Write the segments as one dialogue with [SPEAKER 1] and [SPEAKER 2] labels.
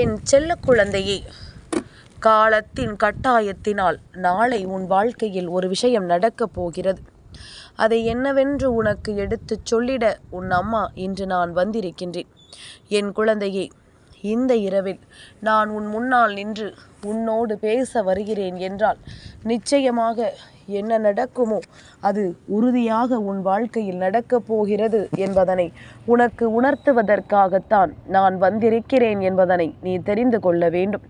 [SPEAKER 1] என் செல்ல குழந்தையே காலத்தின் கட்டாயத்தினால் நாளை உன் வாழ்க்கையில் ஒரு விஷயம் நடக்கப் போகிறது. அதை என்னவென்று உனக்கு எடுத்துச் சொல்லிட உன் அம்மா இன்று நான் வந்திருக்கின்றேன். என் குழந்தையே இந்த இரவில் நான் உன் முன்னால் நின்று உன்னோடு பேச வருகிறேன் என்றால் நிச்சயமாக என்ன நடக்குமோ அது உறுதியாக உன் வாழ்க்கையில் நடக்கப் போகிறது என்பதனை உனக்கு உணர்த்துவதற்காகத்தான் நான் வந்திருக்கிறேன் என்பதனை நீ தெரிந்து கொள்ள வேண்டும்.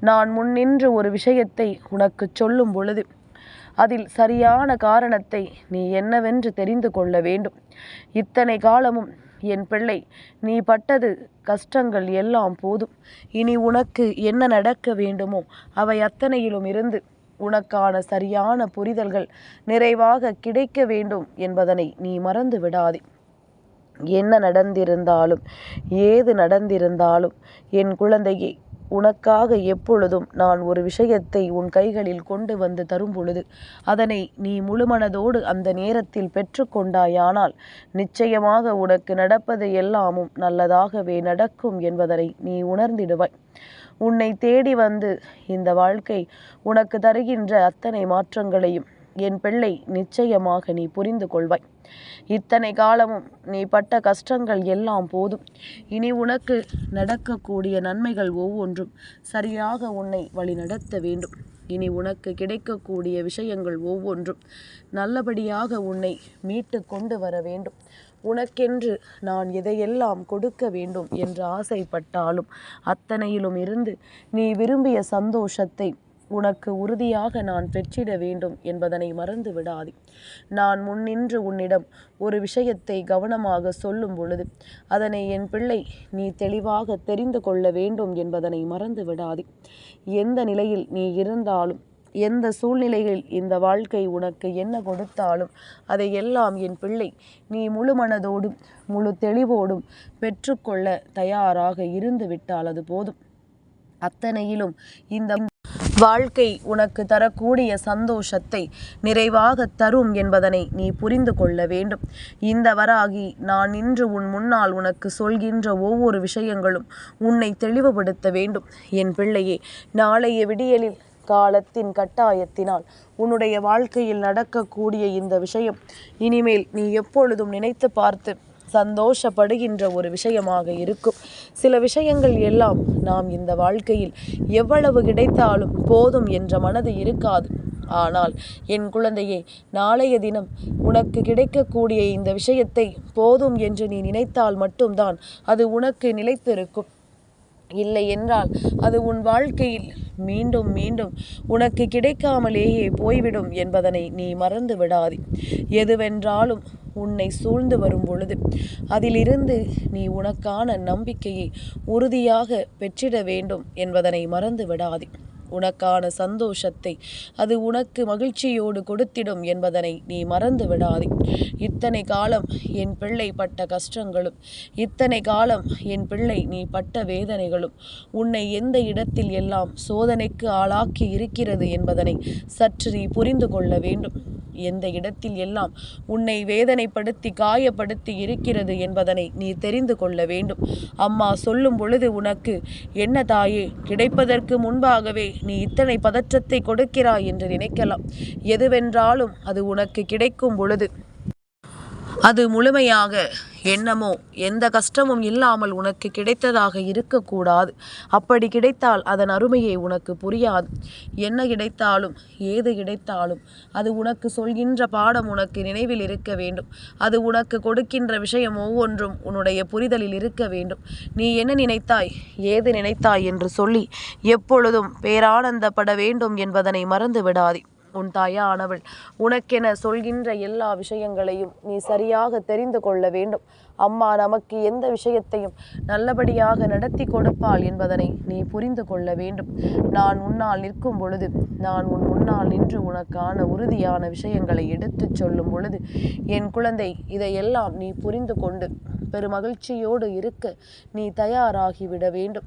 [SPEAKER 1] நான் முன்னின்று ஒரு விஷயத்தை உனக்கு சொல்லும் பொழுது அதில் சரியான காரணத்தை நீ என்னவென்று தெரிந்து கொள்ள வேண்டும். இத்தனை காலமும் என் பிள்ளை நீ பட்டது கஷ்டங்கள் எல்லாம் போதும். இனி உனக்கு என்ன நடக்க வேண்டுமோ அவை அத்தனையிலும் இருந்து உனக்கான சரியான புரிதல்கள் நிறைவாக கிடைக்க வேண்டும் என்பதனை நீ மறந்து விடாதே. என்ன நடந்திருந்தாலும் ஏது நடந்திருந்தாலும் என் குழந்தையே உனக்காக எப்பொழுதும் நான் ஒரு விஷயத்தை உன் கைகளில் கொண்டு வந்து தரும் பொழுது அதனை நீ முழுமனதோடு அந்த நேரத்தில் பெற்றுக்கொண்டாயானால் நிச்சயமாக உனக்கு நடப்பது எல்லாமும் நல்லதாகவே நடக்கும் என்பதனை நீ உணர்ந்திடுவாய். உன்னை தேடி வந்து இந்த வாழ்க்கை உனக்கு தருகின்ற அத்தனை மாற்றங்களையும் என் பிள்ளை நிச்சயமாக நீ புரிந்து கொள்வாய். இத்தனை காலமும் நீ பட்ட கஷ்டங்கள் எல்லாம் போதும். இனி உனக்கு நடக்கக்கூடிய நன்மைகள் ஒவ்வொன்றும் சரியாக உன்னை வழிநடத்த வேண்டும். இனி உனக்கு கிடைக்கக்கூடிய விஷயங்கள் ஒவ்வொன்றும் நல்லபடியாக உன்னை மீட்டு கொண்டு வர வேண்டும். உனக்கென்று நான் எதையெல்லாம் கொடுக்க வேண்டும் என்று ஆசைப்பட்டாலும் அத்தனையிலும் இருந்து நீ விரும்பிய சந்தோஷத்தை உனக்கு உறுதியாக நான் பெற்றிட வேண்டும் என்பதனை மறந்து விடாதே. நான் முன்னின்று உன்னிடம் ஒரு விஷயத்தை கவனமாக சொல்லும் பொழுது அதனை என் பிள்ளை நீ தெளிவாக தெரிந்து கொள்ள வேண்டும் என்பதனை மறந்து விடாதே. எந்த நிலையில் நீ இருந்தாலும் எந்த சூழ்நிலையில் இந்த வாழ்க்கை உனக்கு என்ன கொடுத்தாலும் அதை எல்லாம் என் பிள்ளை நீ முழு மனதோடும் முழு தெளிவோடும் பெற்றுக்கொள்ள தயாராக இருந்து விட்டால் அது போதும். அத்தனையிலும் இந்த வாழ்க்கை உனக்கு தரக்கூடிய சந்தோஷத்தை நிறைவாக தரும் என்பதனை நீ புரிந்து கொள்ள வேண்டும். இந்த வராகி நான் இன்று உன் முன்னால் உனக்கு சொல்கின்ற ஒவ்வொரு விஷயங்களும் உன்னை தெளிவுபடுத்த வேண்டும். என் பிள்ளையே நாளைய விடியலில் காலத்தின் கட்டாயத்தினால் உன்னுடைய வாழ்க்கையில் நடக்கக்கூடிய இந்த விஷயம். இனிமேல் நீ எப்பொழுதும் நினைத்து பார்த்து சந்தோஷப்படுகின்ற ஒரு விஷயமாக இருக்கும். சில விஷயங்கள் எல்லாம் நாம் இந்த வாழ்க்கையில் எவ்வளவு கிடைத்தாலும் போதும் என்ற மனது இருக்காது. ஆனால் என் குழந்தையே நாளைய தினம் உனக்கு கிடைக்கக்கூடிய இந்த விஷயத்தை போதும் என்று நீ நினைத்தால் மட்டும்தான் அது உனக்கு நிலைத்திருக்கும். இல்லை என்றால் அது உன் வாழ்க்கையில் மீண்டும் மீண்டும் உனக்கு கிடைக்காமலேயே போய்விடும் என்பதனை நீ மறந்து விடாதே. எதுவென்றாலும் உன்னை சூழ்ந்து வரும் பொழுது அதிலிருந்து நீ உனக்கான நம்பிக்கையை உறுதியாக பெற்றிட வேண்டும் என்பதனை மறந்து விடாதே. உனக்கான சந்தோஷத்தை அது உனக்கு மகிழ்ச்சியோடு கொடுத்திடும் என்பதனை நீ மறந்து விடாதே இத்தனை காலம் என் பிள்ளை பட்ட கஷ்டங்களும் இத்தனை காலம் என் பிள்ளை நீ பட்ட வேதனைகளும் உன்னை எந்த இடத்தில் எல்லாம் சோதனைக்கு ஆளாக்கி இருக்கிறது என்பதனை சற்று நீ புரிந்து கொள்ள வேண்டும். எந்த இடத்தில் எல்லாம் உன்னை வேதனைப்படுத்தி காயப்படுத்தி இருக்கிறது என்பதனை நீ தெரிந்து கொள்ள வேண்டும். அம்மா சொல்லும் பொழுது உனக்கு என்ன தாயே கிடைப்பதற்கு முன்பாகவே நீ இத்தனை பதற்றத்தை கொடுக்கிறாய் என்று நினைக்கலாம். எதுவென்றாலும் அது உனக்கு கிடைக்கும் பொழுது. அது முழுமையாக என்னமோ எந்த கஷ்டமும் இல்லாமல் உனக்கு கிடைத்ததாக இருக்கக்கூடாது. அப்படி கிடைத்தால் அதன் அருமையை உனக்கு புரியாது. என்ன கிடைத்தாலும் ஏது கிடைத்தாலும் அது உனக்கு சொல்கின்ற பாடம் உனக்கு நினைவில் இருக்க வேண்டும். அது உனக்கு கொடுக்கின்ற விஷயம் ஒவ்வொன்றும் உன்னுடைய புரிதலில் இருக்க வேண்டும். நீ என்ன நினைத்தாய் ஏது நினைத்தாய் என்று சொல்லி எப்பொழுதும் பேரானந்தப்பட வேண்டும் என்பதனை மறந்து விடாதே உன் தாயானவள். உனக்கென சொல்கின்ற எல்லா விஷயங்களையும் நீ சரியாக தெரிந்து கொள்ள வேண்டும். அம்மா நமக்கு எந்த விஷயத்தையும் நல்லபடியாக நடத்தி கொடுப்பாள் என்பதனை நீ புரிந்து கொள்ள வேண்டும். நான் உன்னால் நிற்கும் பொழுது நான் உன் முன்னால் நின்று உனக்கான உறுதியான விஷயங்களை எடுத்துச் சொல்லும் பொழுது என் குழந்தை இதையெல்லாம் நீ புரிந்து கொண்டு பெருமகிழ்ச்சியோடு இருக்க நீ தயாராகிவிட வேண்டும்.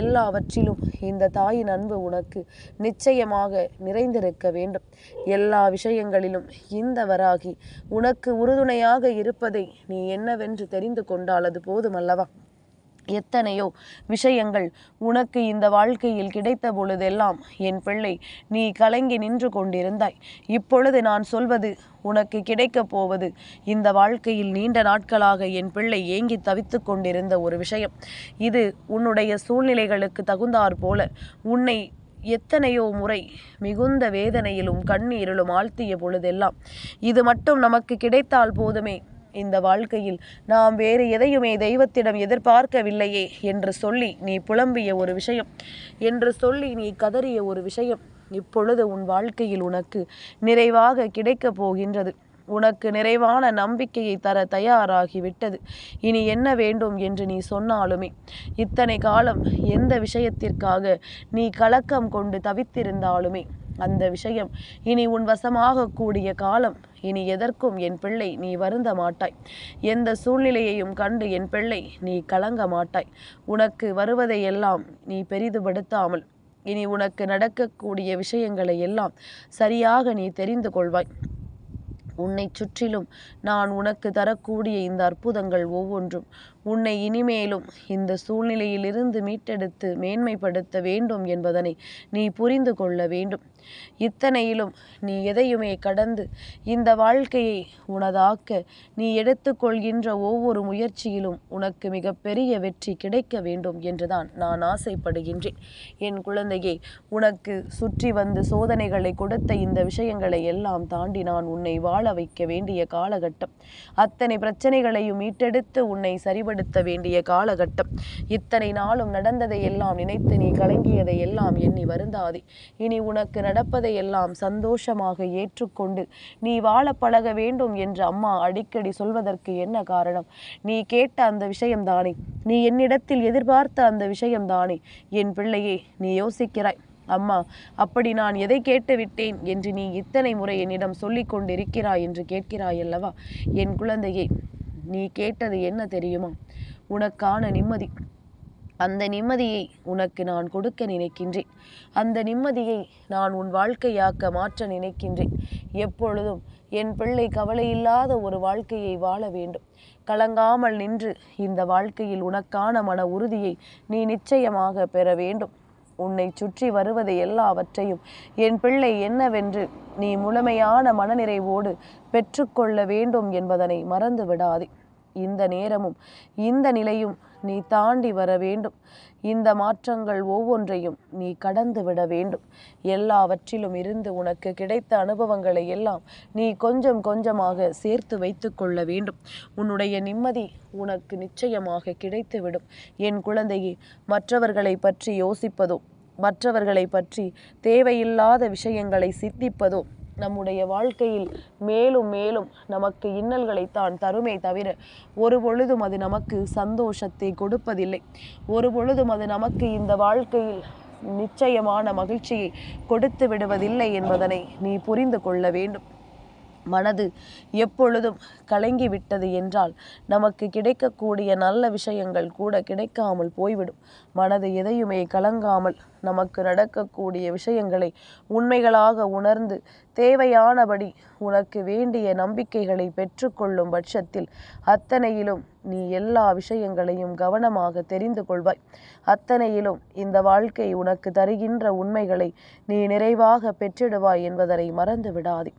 [SPEAKER 1] எல்லாவற்றிலும் இந்த தாயின் அன்பு உனக்கு நிச்சயமாக நிறைந்திருக்க வேண்டும். எல்லா விஷயங்களிலும் இந்த வராகி உனக்கு உறுதுணையாக இருப்பதை நீ என்னவென்று தெரிந்து கொண்டால் அது போதுமல்லவா? எத்தனையோ விஷயங்கள் உனக்கு இந்த வாழ்க்கையில் கிடைத்த பொழுதெல்லாம் என் பிள்ளை நீ கலங்கி நின்று கொண்டிருந்தாய். இப்பொழுது நான் சொல்வது உனக்கு கிடைக்கப் போவது இந்த வாழ்க்கையில் நீண்ட நாட்களாக என் பிள்ளை ஏங்கி தவித்து கொண்டிருந்த ஒரு விஷயம். இது உன்னுடைய சூழ்நிலைகளுக்கு தகுந்தாற் போல உன்னை எத்தனையோ முறை மிகுந்த வேதனையிலும் கண்ணீரிலும் ஆழ்த்திய பொழுதெல்லாம் இது மட்டும் நமக்கு கிடைத்தால் போதுமே. இந்த வாழ்க்கையில் நாம் வேறு எதையுமே தெய்வத்திடம் எதிர்பார்க்கவில்லையே என்று சொல்லி நீ புலம்பிய ஒரு விஷயம். என்று சொல்லி நீ கதறிய ஒரு விஷயம் இப்பொழுது உன் வாழ்க்கையில் உனக்கு நிறைவாக கிடைக்கப் போகின்றது. உனக்கு நிறைவான நம்பிக்கையை தர தயாராகிவிட்டது. இனி என்ன வேண்டும் என்று நீ சொன்னாலுமே இத்தனை காலம் எந்த விஷயத்திற்காக நீ கலக்கம் கொண்டு தவித்திருந்தாலுமே அந்த விஷயம். இனி உன் வசமாக கூடிய காலம் இனி எதற்கும் என் பிள்ளை நீ வருந்த மாட்டாய். எந்த சூழ்நிலையையும் கண்டு என் பிள்ளை நீ கலங்க மாட்டாய். உனக்கு வருவதையெல்லாம் நீ பெரிதுபடுத்தாமல் இனி உனக்கு நடக்கக்கூடிய விஷயங்களை எல்லாம் சரியாக நீ தெரிந்து கொள்வாய். உன்னை சுற்றிலும் நான் உனக்கு தரக்கூடிய இந்த அற்புதங்கள் ஒவ்வொன்றும் உன்னை இனிமேலும் இந்த சூழ்நிலையிலிருந்து மீட்டெடுத்து மேன்மைப்படுத்த வேண்டும் என்பதனை நீ புரிந்து கொள்ள வேண்டும். இத்தனையிலும் நீ எதையுமே கடந்து இந்த வாழ்க்கையை உனதாக்க நீ எடுத்துக்கொள்கின்ற ஒவ்வொரு முயற்சியிலும் உனக்கு மிகப்பெரிய வெற்றி கிடைக்க வேண்டும் என்றுதான் நான் ஆசைப்படுகின்றேன். என் குழந்தையே உனக்கு சுற்றி வந்து சோதனைகளை கொடுத்த இந்த விஷயங்களை எல்லாம் தாண்டி நான் உன்னை வாழ வைக்க வேண்டிய காலகட்டம். அத்தனை பிரச்சனைகளையும் மீட்டெடுத்து உன்னை சரிபடி பயன்படுத்த வேண்டிய காலகட்டம். இத்தனை நாளும் நடந்ததை எல்லாம் நினைத்து நீ கலங்கியதை எல்லாம் எண்ணி வருந்தாதே. இனி உனக்கு நடப்பதை எல்லாம் சந்தோஷமாக ஏற்றுக்கொண்டு நீ வாழ பழக வேண்டும் என்று அம்மா அடிக்கடி சொல்வதற்கு என்ன காரணம்? நீ கேட்ட அந்த விஷயம்தானே? நீ என்னிடத்தில் எதிர்பார்த்த அந்த விஷயம்தானே? என் பிள்ளையே நீ யோசிக்கிறாய். அம்மா அப்படி நான் எதை கேட்டு விட்டேன் என்று நீ இத்தனை முறை என்னிடம் சொல்லிக் கொண்டிருக்கிறாய் என்று கேட்கிறாய் அல்லவா என் குழந்தையே நீ கேட்டது என்ன தெரியுமா? உனக்கான நிம்மதி. அந்த நிம்மதியை உனக்கு நான் கொடுக்க நினைக்கின்றேன். அந்த நிம்மதியை நான் உன் வாழ்க்கையாக்க மாற்ற நினைக்கின்றேன். எப்பொழுதும் என் பிள்ளை கவலையில்லாத ஒரு வாழ்க்கையை வாழ வேண்டும். கலங்காமல் நின்று இந்த வாழ்க்கையில் உனக்கான மன உறுதியை நீ நிச்சயமாக பெற வேண்டும். உன்னை சுற்றி வருவதை எல்லாவற்றையும். என் பிள்ளை என்னவென்று நீ முழுமையான மனநிறைவோடு பெற்றுக்கொள்ள வேண்டும் என்பதனை மறந்து விடாதே இந்த நேரமும் இந்த நிலையும் நீ தாண்டி வர வேண்டும். இந்த மாற்றங்கள் ஒவ்வொன்றையும் நீ கடந்து விட வேண்டும். எல்லாவற்றிலும் இருந்து உனக்கு கிடைத்த அனுபவங்களை எல்லாம் நீ கொஞ்சம் கொஞ்சமாக சேர்த்து வைத்து கொள்ள வேண்டும். உன்னுடைய நிம்மதி உனக்கு நிச்சயமாக கிடைத்துவிடும். என் குழந்தையே மற்றவர்களை பற்றி யோசிப்பதோ மற்றவர்களை பற்றி தேவையில்லாத விஷயங்களை சித்திப்பதோ நம்முடைய வாழ்க்கையில் மேலும் மேலும் நமக்கு இன்னல்களை தான் தருமே தவிர ஒரு பொழுதும் அது நமக்கு சந்தோஷத்தை கொடுப்பதில்லை. ஒரு பொழுதும் அது நமக்கு இந்த வாழ்க்கையில் நிச்சயமான மகிழ்ச்சியை கொடுத்து விடுவதில்லை என்பதனை நீ புரிந்து கொள்ள வேண்டும். மனது எப்பொழுதும் கலங்கிவிட்டது என்றால் நமக்கு கிடைக்கக்கூடிய நல்ல விஷயங்கள் கூட கிடைக்காமல் போய்விடும். மனது எதையுமே கலங்காமல் நமக்கு நடக்கக்கூடிய விஷயங்களை உண்மைகளாக உணர்ந்து தேவையானபடி உனக்கு வேண்டிய நம்பிக்கைகளை பெற்றுக்கொள்ளும் பட்சத்தில் அத்தனையிலும் நீ எல்லா விஷயங்களையும் கவனமாக தெரிந்து கொள்வாய். அத்தனையிலும் இந்த வாழ்க்கை உனக்கு தருகின்ற உண்மைகளை நீ நிறைவாக பெற்றிடுவாய் என்பதனை மறந்து விடாதே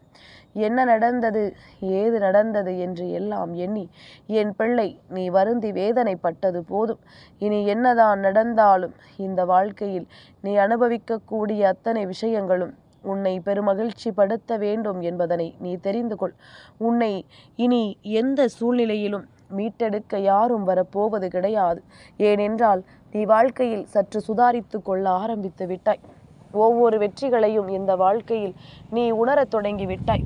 [SPEAKER 1] என்ன நடந்தது? ஏது நடந்தது என்று எல்லாம் எண்ணி என் பிள்ளை நீ வருந்தி வேதனைப்பட்டது போதும். இனி என்னதான் நடந்தாலும் இந்த வாழ்க்கையில் நீ அனுபவிக்கக்கூடிய அத்தனை விஷயங்களும் உன்னை பெருமகிழ்ச்சி படுத்த வேண்டும் என்பதனை நீ தெரிந்து கொள். உன்னை இனி எந்த சூழ்நிலையிலும் மீட்டெடுக்க யாரும் வரப்போவது கிடையாது. ஏனென்றால் நீ வாழ்க்கையில் சற்று சுதாரித்து கொள்ள ஆரம்பித்து விட்டாய். ஒவ்வொரு வெற்றிகளையும் இந்த வாழ்க்கையில் நீ உணரத் தொடங்கிவிட்டாய்.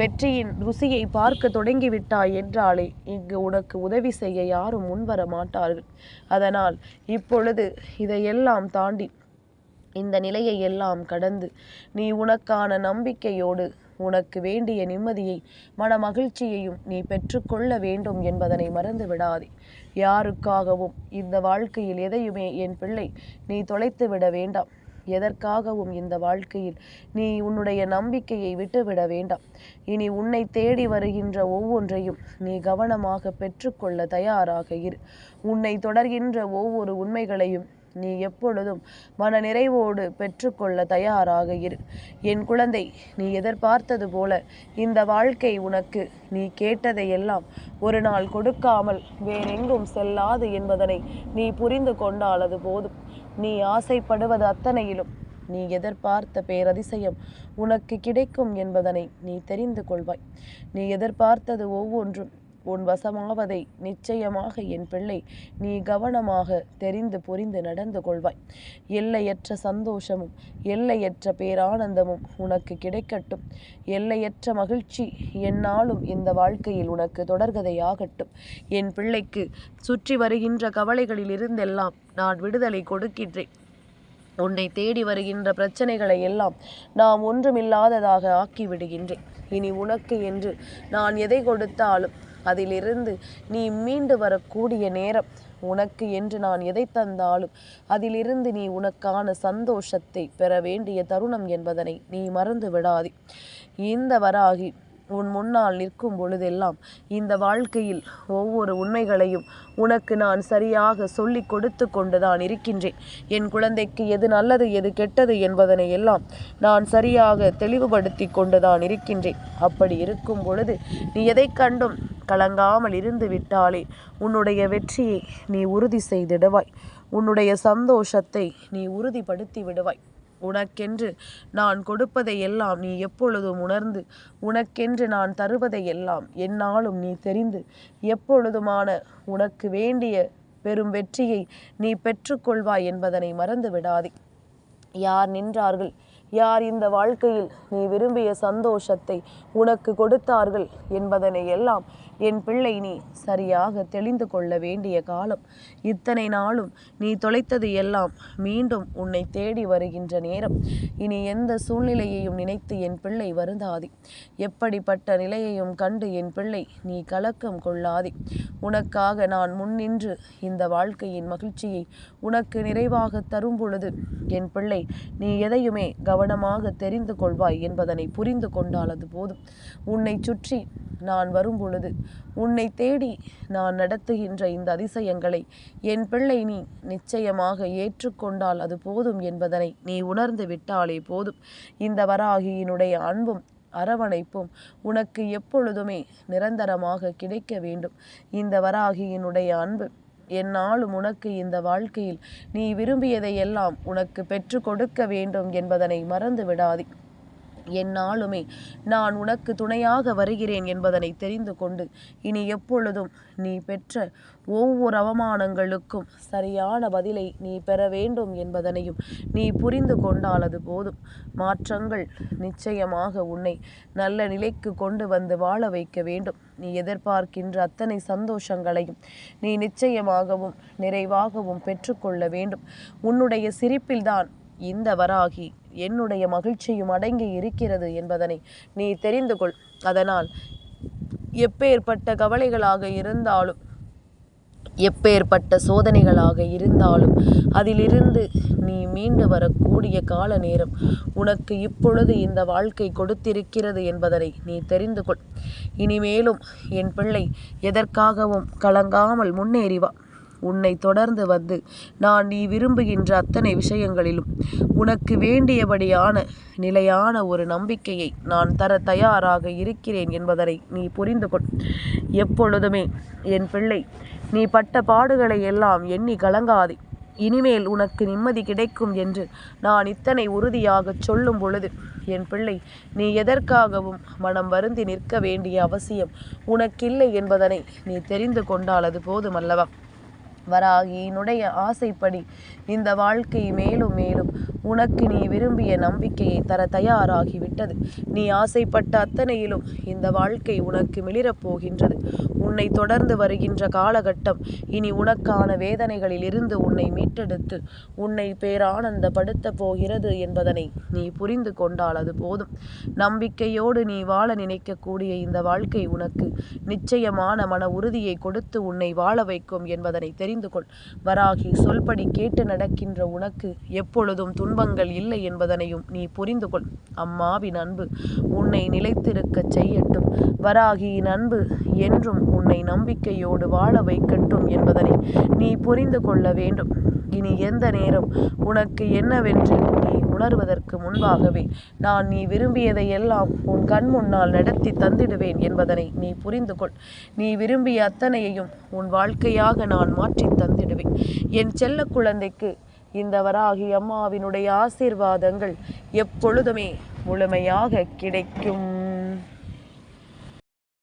[SPEAKER 1] வெற்றியின் ருசியை பார்க்க தொடங்கிவிட்டாய் என்றாலே இங்கு உனக்கு உதவி செய்ய யாரும் முன்வர மாட்டார்கள். அதனால் இப்பொழுது இதையெல்லாம் தாண்டி இந்த நிலையை எல்லாம் கடந்து நீ உனக்கான நம்பிக்கையோடு உனக்கு வேண்டிய நிம்மதியை மன மகிழ்ச்சியையும் நீ பெற்றுக்கொள்ள வேண்டும் என்பதனை மறந்து விடாதே. யாருக்காகவும் இந்த வாழ்க்கையில் எதையுமே என் பிள்ளை நீ தொலைத்து விட வேண்டாம். எதற்காகவும் இந்த வாழ்க்கையில் நீ உன்னுடைய நம்பிக்கையை விட்டுவிட வேண்டாம். இனி உன்னை தேடி வருகின்ற ஒவ்வொன்றையும் நீ கவனமாக பெற்றுக்கொள்ள தயாராக இரு. உன்னை தொடர்கின்ற ஒவ்வொரு உண்மைகளையும் நீ எப்பொழுதும் மன நிறைவோடு பெற்றுக்கொள்ள தயாராக இரு. என் குழந்தை நீ எதிர்பார்த்தது போல இந்த வாழ்க்கை உனக்கு நீ கேட்டதையெல்லாம் ஒரு நாள் கொடுக்காமல் வேறெங்கும் செல்லாது என்பதனை நீ புரிந்து கொண்டாலது போதும். நீ ஆசைப்படுவது அத்தனையிலும். நீ எதிர்பார்த்த பேரதிசயம் உனக்கு கிடைக்கும் என்பதனை நீ தெரிந்து கொள்வாய். நீ எதிர்பார்த்தது ஒவ்வொன்றும். உன் வசமாவதை நிச்சயமாக என் பிள்ளை நீ கவனமாக தெரிந்து புரிந்து நடந்து கொள்வாய். எல்லையற்ற சந்தோஷமும் எல்லையற்ற பேரானந்தமும் உனக்கு கிடைக்கட்டும். எல்லையற்ற மகிழ்ச்சி என்னாலும் இந்த வாழ்க்கையில் உனக்கு தொடர்கதையாகட்டும். என் பிள்ளைக்கு சுற்றி வருகின்ற கவலைகளில் இருந்தெல்லாம் நான் விடுதலை கொடுக்கின்றேன். உன்னை தேடி வருகின்ற பிரச்சனைகளை எல்லாம் நாம் ஒன்றுமில்லாததாக ஆக்கிவிடுகின்றேன். இனி உனக்கு என்று நான் எதை கொடுத்தாலும் அதிலிருந்து நீ மீண்டு வரக்கூடிய நேரம் உனக்கு என்று நான் எதை தந்தாலும் அதிலிருந்து நீ உனக்கான சந்தோஷத்தை பெற வேண்டிய தருணம் என்பதனை நீ மறந்து விடாதே. இந்த வராகி உன் முன்னால் நிற்கும் பொழுதெல்லாம் இந்த வாழ்க்கையில் ஒவ்வொரு உண்மைகளையும் உனக்கு நான் சரியாக சொல்லி கொடுத்து கொண்டுதான் இருக்கின்றேன். என் குழந்தைக்கு எது நல்லது எது கெட்டது என்பதனை எல்லாம் நான் சரியாக தெளிவுபடுத்தி கொண்டுதான் இருக்கின்றேன். அப்படி இருக்கும் பொழுது நீ எதை கண்டும் கலங்காமல் இருந்து விட்டாலே உன்னுடைய வெற்றியை நீ உறுதி செய்திடுவாய். உன்னுடைய சந்தோஷத்தை நீ உறுதிப்படுத்தி விடுவாய். உனக்கென்று நான் கொடுப்பதை எல்லாம் நீ எப்பொழுதும் உணர்ந்து உனக்கென்று நான் தருவதை எல்லாம் என்னாலும் நீ தெரிந்து எப்பொழுதுமான உனக்கு வேண்டிய பெரும் வெற்றியை நீ பெற்றுக்கொள்வாய் என்பதனை மறந்து விடாதே. யார் நின்றார்கள்? யார் இந்த வாழ்க்கையில் நீ விரும்பிய சந்தோஷத்தை உனக்கு கொடுத்தார்கள் என்பதனை எல்லாம் என் பிள்ளை நீ சரியாக தெளிந்து கொள்ள வேண்டிய காலம். இத்தனை நாளும் நீ தொலைத்தது எல்லாம் மீண்டும் உன்னை தேடி வருகின்ற நேரம். இனி எந்த சூழ்நிலையையும் நினைத்து என் பிள்ளை வருந்தாதே. எப்படிப்பட்ட நிலையையும் கண்டு என் பிள்ளை நீ கலக்கம் கொள்ளாதே. உனக்காக நான் முன்னின்று இந்த வாழ்க்கையின் மகிழ்ச்சியை உனக்கு நிறைவாக தரும் பொழுது என் பிள்ளை நீ எதையுமே கவனமாக தெரிந்து கொள்வாய் என்பதனை புரிந்து கொண்டால் அது போதும். உன்னை சுற்றி நான் வரும் பொழுது உன்னை தேடி நான் நடத்துகின்ற இந்த அதிசயங்களை என் பிள்ளை நீ நிச்சயமாக ஏற்றுக்கொண்டால் அது போதும் என்பதனை நீ உணர்ந்து விட்டாலே போதும். இந்த வராகியினுடைய அன்பும் அரவணைப்பும் உனக்கு எப்பொழுதுமே நிரந்தரமாக கிடைக்க வேண்டும். இந்த வராகியினுடைய அன்பு என்னாலும் உனக்கு இந்த வாழ்க்கையில் நீ விரும்பியதை எல்லாம் உனக்கு பெற்று கொடுக்க வேண்டும் என்பதனை மறந்து விடாதே என்னாலுமே நான் உனக்கு துணையாக வருகிறேன் என்பதனை தெரிந்து கொண்டு இனி எப்பொழுதும் நீ பெற்ற ஒவ்வொரு அவமானங்களுக்கும் சரியான பதிலை நீ பெற வேண்டும் என்பதனையும் நீ புரிந்து கொண்டால் அது போதும். மாற்றங்கள் நிச்சயமாக உன்னை நல்ல நிலைக்கு கொண்டு வந்து வாழ வைக்க வேண்டும். நீ எதிர்பார்க்கின்ற அத்தனை சந்தோஷங்களையும் நீ நிச்சயமாகவும் நிறைவாகவும் பெற்றுக்கொள்ள வேண்டும். உன்னுடைய சிரிப்பில்தான் இந்த வராகி என்னுடைய மகிழ்ச்சியும் அடங்கி இருக்கிறது என்பதனை நீ தெரிந்து கொள். அதனால் எப்பேற்பட்ட கவலைகளாக இருந்தாலும் எப்பேற்பட்ட சோதனைகளாக இருந்தாலும் அதிலிருந்து நீ மீண்டு வரக்கூடிய கால நேரம் உனக்கு இப்பொழுது இந்த வாழ்க்கை கொடுத்திருக்கிறது என்பதனை நீ தெரிந்து கொள். இனிமேலும் என் பிள்ளை எதற்காகவும் கலங்காமல் முன்னேறிவா உன்னை தொடர்ந்து வந்து நான் நீ விரும்புகின்ற அத்தனை விஷயங்களிலும் உனக்கு வேண்டியபடியான நிலையான ஒரு நம்பிக்கையை நான் தர தயாராக இருக்கிறேன் என்பதனை நீ புரிந்து கொள். எப்பொழுதுமே என் பிள்ளை நீ பட்ட பாடுகளை எல்லாம் எண்ணி கலங்காதே. இனிமேல் உனக்கு நிம்மதி கிடைக்கும் என்று நான் இத்தனை உறுதியாக சொல்லும் பொழுது என் பிள்ளை நீ எதற்காகவும் மனம் வருந்தி நிற்க வேண்டிய அவசியம் உனக்கில்லை என்பதனை நீ தெரிந்து கொண்டால் அது போதுமல்லவா? வராகியினுடைய ஆசைப்படி இந்த வாழ்க்கை மேலும் மேலும் உனக்கு நீ விரும்பிய நம்பிக்கையை தர தயாராகிவிட்டது. நீ ஆசைப்பட்ட அத்தனையிலும் இந்த வாழ்க்கை உனக்கு மிளிரப் போகின்றது. உன்னை தொடர்ந்து வருகின்ற காலகட்டம் இனி உனக்கான வேதனைகளில் இருந்து உன்னை மீட்டெடுத்து உன்னை பேரானந்தப்படுத்த போகிறது என்பதனை நீ புரிந்து கொண்டால் அது போதும். நம்பிக்கையோடு நீ வாழ நினைக்கக்கூடிய இந்த வாழ்க்கை உனக்கு நிச்சயமான மன உறுதியை கொடுத்து உன்னை வாழ வைக்கும் என்பதனை தெரிந்து கொள். வராகி சொல்படி கேட்டு நடக்கின்ற உனக்கு எப்பொழுதும் துன்பங்கள் இல்லை என்பதனையும் நீ புரிந்து கொள். அம்மாவின் அன்பு உன்னை நிலைத்திருக்கச் செய்யட்டும். வராகியின் அன்பு என்றும் உன்னை நம்பிக்கையோடு வாழ வைக்கட்டும் என்பதனை நீ புரிந்து கொள்ள வேண்டும். இனி எந்த நேரம் உனக்கு என்னவென்று உணர்வதற்கு முன்பாகவே நான் நீ விரும்பியதை எல்லாம் உன் கண் முன்னால் நடத்தி தந்திடுவேன் என்பதனை நீ புரிந்து கொள் நீ விரும்பிய அத்தனையையும் உன் வாழ்க்கையாக நான் மாற்றி தந்திடுவேன். என் செல்ல குழந்தைக்கு இந்த வராகி அம்மாவினுடைய ஆசீர்வாதங்கள் எப்பொழுதுமே முழுமையாக கிடைக்கும்.